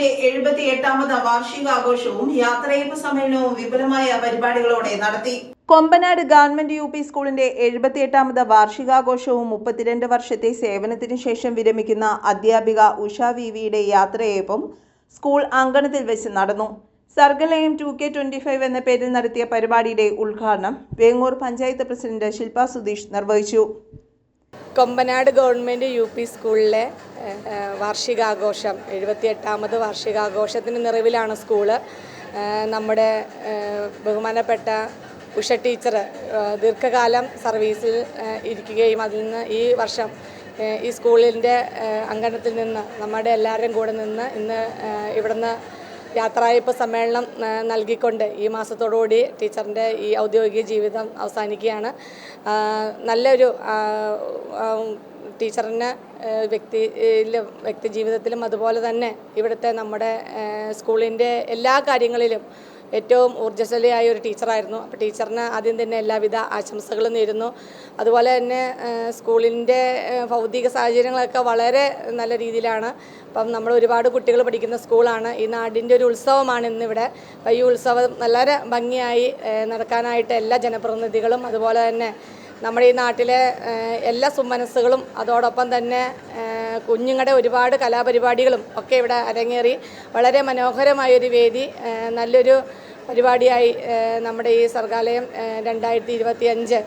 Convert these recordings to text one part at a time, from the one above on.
Government എഴുപത്തി എട്ടാമത് വാർഷികാഘോഷവും യാത്രയപ്പ് സമ്മേളനവും വിപുലമായ പരിപാടികളോടെ നടത്തി. കൊമ്പനാട് ഗവൺമെന്റ് യു പി സ്കൂളിന്റെ എഴുപത്തിയെട്ടാമത് വാർഷികാഘോഷവും മുപ്പത്തിരണ്ട് വർഷത്തെ സേവനത്തിന് ശേഷം വിരമിക്കുന്ന അധ്യാപിക ഉഷ വി വിയുടെ യാത്രയയപ്പും സ്കൂൾ അങ്കണത്തിൽ വെച്ച് നടന്നു. Sargalayam two K twenty five എന്ന പേരിൽ നടത്തിയ പരിപാടിയുടെ ഉദ്ഘാടനം വേങ്ങൂർ പഞ്ചായത്ത് പ്രസിഡന്റ് ശില്പ സുധീഷ് നിർവഹിച്ചു. കൊമ്പനാട് ഗവൺമെന്റ് യു പി സ്കൂളിലെ വാർഷികാഘോഷം എഴുപത്തി വാർഷികാഘോഷം എഴുപത്തിയെട്ടാമത് വാർഷികാഘോഷത്തിന് നിറവിലാണ് സ്കൂൾ. നമ്മുടെ ബഹുമാനപ്പെട്ട ഉഷ ടീച്ചർ ദീർഘകാലം സർവീസിൽ ഇരിക്കുകയും അതിൽ നിന്ന് ഈ വർഷം ഈ സ്കൂളിന്റെ അങ്കണത്തിൽ നിന്ന് നമ്മുടെ എല്ലാവരും കൂടെ നിന്ന് ഇന്ന് ഇവിടുന്ന് യാത്രായപ്പ് സമ്മേളനം നൽകിക്കൊണ്ട് ഈ മാസത്തോടുകൂടി ടീച്ചറിന്റെ ഈ ഔദ്യോഗിക ജീവിതം അവസാനിക്കുകയാണ്. നല്ലൊരു ടീച്ചറിന് വ്യക്തിയിലും വ്യക്തി ജീവിതത്തിലും അതുപോലെ തന്നെ ഇവിടുത്തെ നമ്മുടെ സ്കൂളിന്റെ എല്ലാ കാര്യങ്ങളിലും ഏറ്റവും ഊർജസ്വലയായ ഒരു ടീച്ചറായിരുന്നു. അപ്പോൾ ടീച്ചറിന് ആദ്യം തന്നെ എല്ലാവിധ ആശംസകളും നേരുന്നു. അതുപോലെ തന്നെ സ്കൂളിന്റെ ഭൗതിക സാഹചര്യങ്ങളൊക്കെ വളരെ നല്ല രീതിയിലാണ്. അപ്പം നമ്മൾ ഒരുപാട് കുട്ടികൾ പഠിക്കുന്ന സ്കൂളാണ്. ഈ നാടിന്റെ ഒരു ഉത്സവമാണ് ഇന്നിവിടെ. അപ്പോൾ ഈ ഉത്സവം വളരെ ഭംഗിയായി നടക്കാനായിട്ട് എല്ലാ ജനപ്രതിനിധികളും അതുപോലെ തന്നെ നമ്മുടെ ഈ നാട്ടിലെ എല്ലാ സുമനസ്സുകളും അതോടൊപ്പം തന്നെ കുഞ്ഞുങ്ങളുടെ ഒരുപാട് കലാപരിപാടികളും ഒക്കെ ഇവിടെ അരങ്ങേറി. വളരെ മനോഹരമായൊരു വേദി നല്ലൊരു പരിപാടിയായി നമ്മുടെ ഈ സർഗാലയം രണ്ടായിരത്തി ഇരുപത്തി അഞ്ച്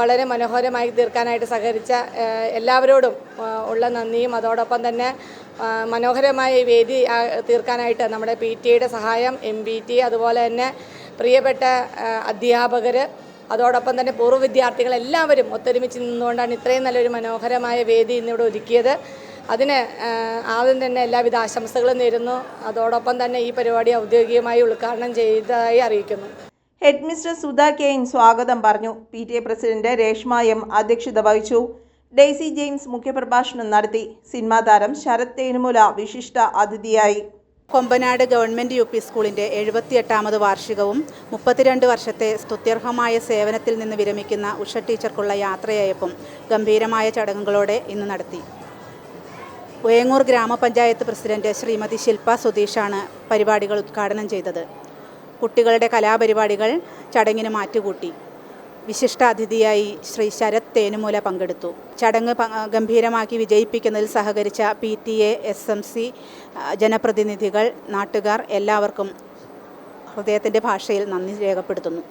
വളരെ മനോഹരമായി തീർക്കാനായിട്ട് സഹകരിച്ച എല്ലാവരോടും ഉള്ള നന്ദിയും. അതോടൊപ്പം തന്നെ മനോഹരമായ ഈ വേദി തീർക്കാനായിട്ട് നമ്മുടെ പി ടി സഹായം എം ബി ടി അതുപോലെ തന്നെ പ്രിയപ്പെട്ട അധ്യാപകർ അതോടൊപ്പം തന്നെ പൂർവ വിദ്യാർത്ഥികൾ എല്ലാവരും ഒത്തൊരുമിച്ച് നിന്നുകൊണ്ടാണ് ഇത്രയും നല്ലൊരു മനോഹരമായ വേദി ഇന്നിവിടെ ഒരുക്കിയത്. അതിന് ആദ്യം തന്നെ എല്ലാവിധ ആശംസകളും നേരുന്നു. അതോടൊപ്പം തന്നെ ഈ പരിപാടി ഔദ്യോഗികമായി ഉദ്ഘാടനം ചെയ്തതായി അറിയിക്കുന്നു. ഹെഡ് മിസ്റ്റർ സുധ കെയിൻ സ്വാഗതം പറഞ്ഞു. P T A president Reshma M അധ്യക്ഷത വഹിച്ചു. ഡെയ്സി ജെയിംസ് മുഖ്യപ്രഭാഷണം നടത്തി. സിനിമാ താരം ശരത് തേനുമുല വിശിഷ്ട അതിഥിയായി. കൊമ്പനാട് ഗവൺമെന്റ് യു പി സ്കൂളിന്റെ എഴുപത്തിയെട്ടാമത് വാർഷികവും മുപ്പത്തിരണ്ട് വർഷത്തെ സ്തുത്യർഹമായ സേവനത്തിൽ നിന്ന് വിരമിക്കുന്ന ഉഷ ടീച്ചർക്കുള്ള യാത്രയയപ്പും ഗംഭീരമായ ചടങ്ങുകളോടെ ഇന്ന് നടത്തി. ഉയങ്ങൂർ ഗ്രാമപഞ്ചായത്ത് പ്രസിഡന്റ് ശ്രീമതി ശില്പ സുധീഷാണ് പരിപാടികൾ ഉദ്ഘാടനം ചെയ്തത്. കുട്ടികളുടെ കലാപരിപാടികൾ ചടങ്ങിന് മാറ്റുകൂട്ടി. വിശിഷ്ട അതിഥിയായി ശ്രീ ശരത് തേനുമൂല പങ്കെടുത്തു. ചടങ്ങ് ഗംഭീരമാക്കി വിജയിപ്പിക്കുന്നതിൽ സഹകരിച്ച P T A S M C ജനപ്രതിനിധികൾ നാട്ടുകാർ എല്ലാവർക്കും ഹൃദയത്തിന്റെ ഭാഷയിൽ നന്ദി രേഖപ്പെടുത്തുന്നു.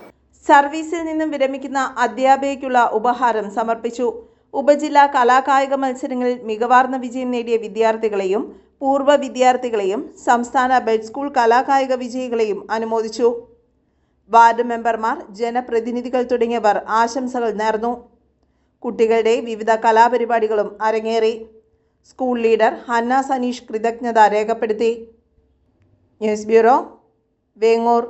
സർവീസിൽ നിന്നും വിരമിക്കുന്ന അധ്യാപികയ്ക്കുള്ള ഉപഹാരം സമർപ്പിച്ചു. ഉപജില്ലാ കലാകായിക മത്സരങ്ങളിൽ മികവാർന്ന വിജയം നേടിയ വിദ്യാർത്ഥികളെയും പൂർവ വിദ്യാർത്ഥികളെയും സംസ്ഥാന ബെഡ് സ്കൂൾ കലാകായിക വിജയികളെയും അനുമോദിച്ചു. വാർഡ് മെമ്പർമാർ ജനപ്രതിനിധികൾ തുടങ്ങിയവർ ആശംസകൾ നേർന്നു. കുട്ടികളുടെ വിവിധ കലാപരിപാടികളും അരങ്ങേറി. സ്കൂൾ ലീഡർ ഹന്ന സനീഷ് കൃതജ്ഞത രേഖപ്പെടുത്തി. News bureau Vengoor.